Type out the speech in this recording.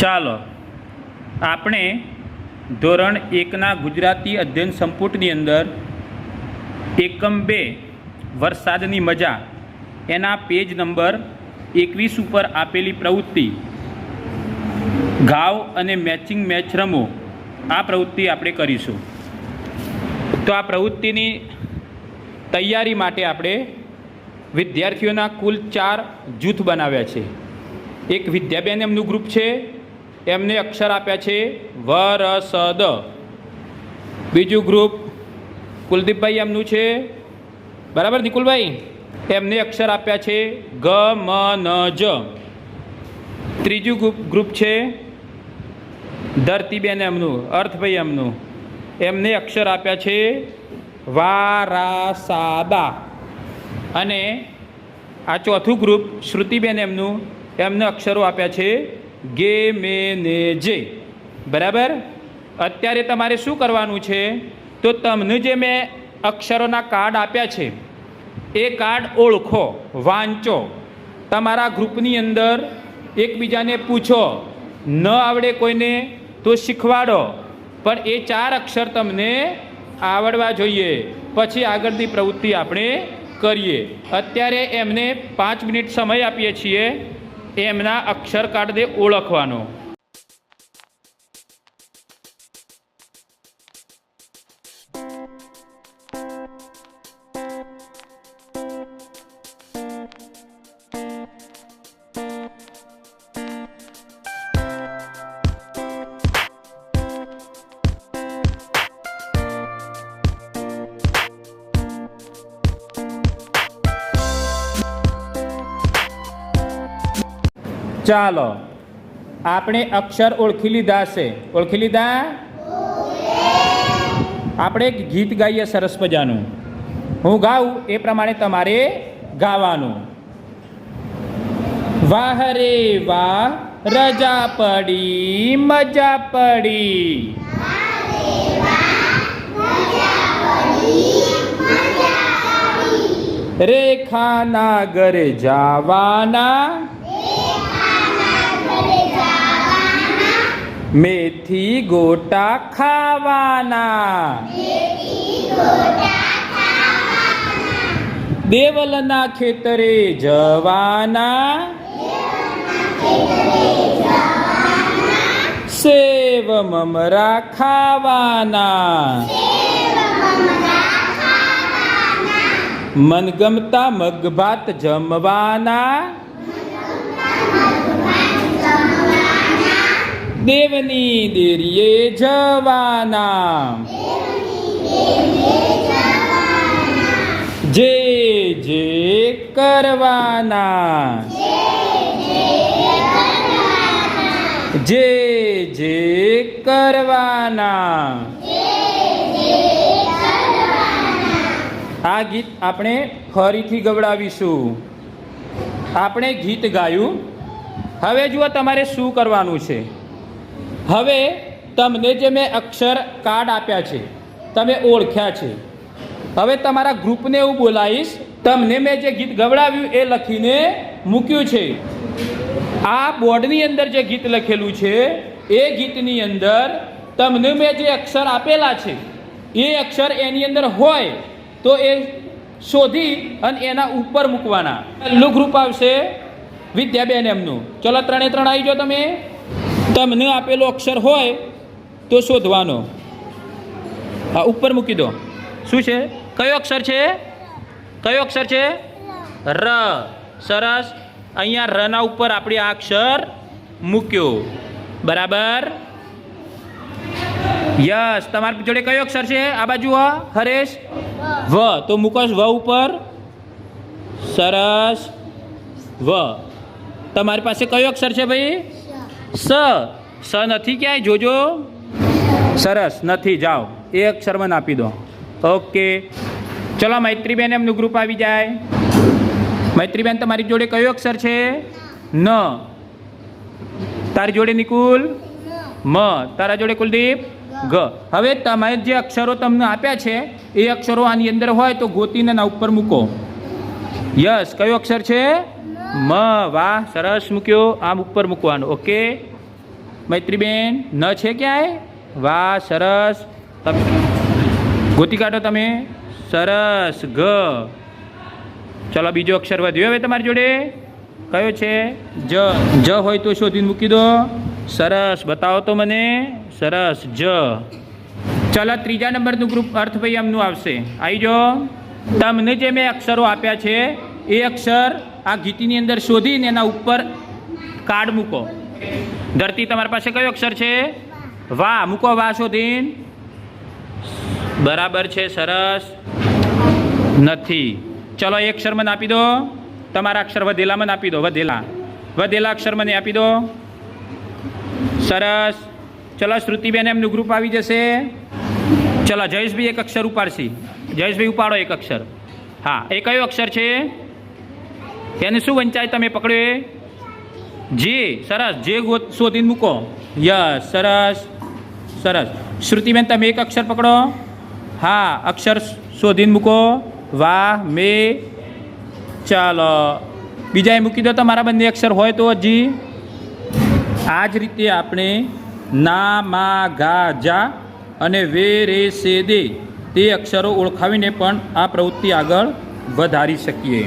ચાલો આપણે ધોરણ એકના ગુજરાતી અધ્યયન સંપુટની અંદર એકમ બે, વરસાદની મજા, એના પેજ નંબર એકવીસ ઉપર આપેલી પ્રવૃત્તિ ગાવ અને મેચિંગ મેચ રમો આ પ્રવૃત્તિ આપણે કરીશું. તો આ પ્રવૃત્તિની તૈયારી માટે આપણે વિદ્યાર્થીઓના કુલ ચાર જૂથ બનાવ્યા છે. એક વિદ્યાબેન એમનું ગ્રુપ છે એમને અક્ષર આપ્યા છે વ ર સ, દ. બીજું ગ્રુપ કુલદીપભાઈ એમનું છે. બરાબર, નિકુલભાઈ? એમને અક્ષર આપ્યા છે ગ, મ, ન, જ. ત્રીજું ગ્રુપ ગ્રુપ છે ધરતીબેન એમનું, અર્થભાઈ એમનું. એમને અક્ષર આપ્યા છે વા રા અને આ ચોથું ગ્રુપ શ્રુતિબેન એમનું, એમને અક્ષરો આપ્યા છે ગે મે ને જે. બરાબર? અત્યારે તમારે શું કરવાનું છે? તો તમને જે મેં અક્ષરોના કાર્ડ આપ્યા છે, એ કાર્ડ ઓળખો, વાંચો. તમારા ગ્રુપની અંદર એકબીજાને પૂછો. ન આવડે કોઈને તો શીખવાડો. પણ એ ચાર અક્ષર તમને આવડવા જોઈએ. પછી આગળની પ્રવૃત્તિ આપણે કરીએ. અત્યારે એમને પાંચ મિનિટ સમય આપીએ છીએ. એમના અક્ષર કાર્ડને ઓળખવાનો. ચાલો, આપણે અક્ષર ઓળખી લીધા છે. ઓળખી લીધા? આપણે એક ગીત ગાઈએ સરસ મજાનું. હું ગાઉં એ પ્રમાણે તમારે ગાવાનું. વાહ રે વાહ, રજા પડી, મજા પડી. રેખાના ઘરે જવાના મેથી ગોટા ખાવાના. દેવલના ખેતરે જવાના. સેવ મમરા ખાવાના. મનગમતા મગભાત જમવાના. દેવની દેરીએ જવાના. જે જે કરવાના. જે જે કરવાના. આ ગીત આપણે ફરીથી ગવડાવીશું. આપણે ગીત ગાયું. હવે જુઓ તમારે શું કરવાનું છે. હવે તમને જે મેં અક્ષર કાર્ડ આપ્યા છે, તમે ઓળખ્યા છે. હવે તમારા ગ્રુપને હું બોલાવીશ. તમને મેં જે ગીત ગવડાવ્યું એ લખીને મૂક્યું છે. આ બોર્ડની અંદર જે ગીત લખેલું છે, એ ગીતની અંદર તમને મેં જે અક્ષર આપેલા છે, એ અક્ષર એની અંદર હોય તો એ શોધી અને એના ઉપર મૂકવાના. પહેલું ગ્રુપ આવશે વિદ્યાબેન એમનું. ચલો ત્રણે ત્રણ આવી જાઓ તમે. તમને આપેલો અક્ષર હોય તો શોધવાનો. હા, ઉપર મૂકી દો. શું છે? કયો અક્ષર છે? કયો અક્ષર છે? ર. સરસ. અહીંયા રના ઉપર આપણે આ અક્ષર મૂક્યો. બરાબર? યસ. તમારી જોડે કયો અક્ષર છે? આ બાજુ હરેશ? વ. તો મૂકો વ ઉપર. સરસ. વ. તમારી પાસે કયો અક્ષર છે ભાઈ? સ સ નથી ક્યાંય? જોજો. સરસ નથી જાઓ. એ અક્ષર મને આપી દો. ઓકે. ચલો મૈત્રીબેન એમનું ગ્રુપ આવી જાય. મૈત્રીબેન તમારી જોડે કયો અક્ષર છે? ન. તારી જોડે નિકુલ? મ. તારા જોડે કુલદીપ? ગ. હવે તમે જે અક્ષરો તમને આપ્યા છે એ અક્ષરો આની અંદર હોય તો ગોતીને ના ઉપર મૂકો. યસ. કયો અક્ષર છે? મ, વાહ, સરસ મૂક્યો. આમ ઉપર મૂકવાનું. ઓકે? મૈત્રીબેન, ન છે ક્યાંય? વાહ, સરસ. તમે ગોતી કાઢો તમે. સરસ. ગ ચલો, બીજો અક્ષર વધ્યો હવે તમારી જોડે. કયો છે? જ. જ હોય તો શોધીને મૂકી દો. સરસ. બતાવો તો મને. સરસ. જ. ચલો, ત્રીજા નંબરનું ગ્રુપ અર્થ ભાઈ એમનું આવશે. આવી જો. તમને જે મેં અક્ષરો આપ્યા છે, એ અક્ષર આ ગીતીની અંદર શોધીને એના ઉપર કાર્ડ મૂકો. ધરતી તમારી પાસે કયો અક્ષર છે? વાહ, મૂકો વાહ શોધીન. બરાબર છે, સરસ. નથી. ચલો એક અક્ષર મને આપી દો. તમારા અક્ષર વધેલા મને આપી દો, વધેલા. વધેલા અક્ષર મને આપી દો. સરસ. ચલો, શ્રુતિબેન એમનું ગ્રુપ આવી જશે. ચલો, જયેશભાઈ એક અક્ષર ઉપાડશી. જયેશભાઈ ઉપાડો એક અક્ષર. હા, એ કયો અક્ષર છે? એને શું વંચાય તમે પકડ્યો જે સરસ જે શોધીને મૂકો યસ સરસ સરસ શ્રુતિબેન તમે એક અક્ષર પકડો હા અક્ષર શોધીને મૂકો વાહ મે ચાલો બીજાએ મૂકી દો તમારા બંને અક્ષર હોય તો હજી આ જ રીતે આપણે ના મા ગા જા અને વે રે સે દે તે અક્ષરો ઓળખાવીને પણ આ પ્રવૃત્તિ આગળ વધારી શકીએ